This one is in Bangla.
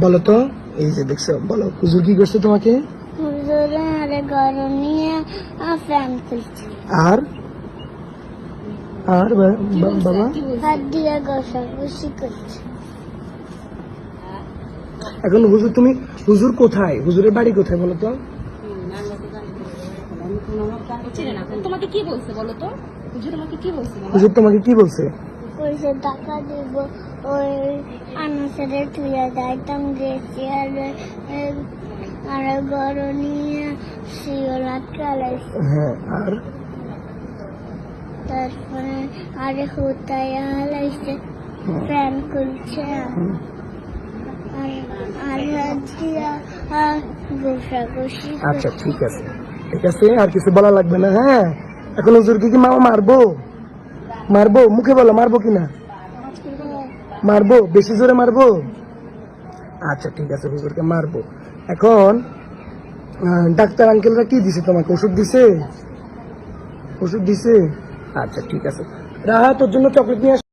বলো তো এই যে দেখছ বলো হুজুর কি করছে তোমাকে? হুজুরে আরে আর? বাবা? এখন হুজুর তুমি হুজুর কোথায়? হুজুরের বাড়ি কোথায় বলো তো? তোমাকে কি বলছে বলো তো? হুজুর তোমাকে কি বলছে হুজুর তোমাকে কি বলছে টাকা দিব ওই আনাসেরে তুইয়া যাইতাম গেছি আর আর নিয়ে আর? তারপরে আরে হালাইছে ফ্যান খুলছে। আচ্ছা ঠিক আছে। ঠিক আছে আর কিছু বলা লাগবে না হ্যাঁ? এখন হুজুরকে কি মামা মারবো? মারবো? মুখে বলো মারবো কিনা মারবো? বেশি জোরে মারবো? আচ্ছা ঠিক আছে, হুজুরকে মারবো। এখন ডাক্তার আঙ্কেলরা কি দিছে তোমাকে? ওষুধ দিছে? ওষুধ দিছে? আচ্ছা ঠিক আছে। রাহা তোর জন্য চকলেট নিয়ে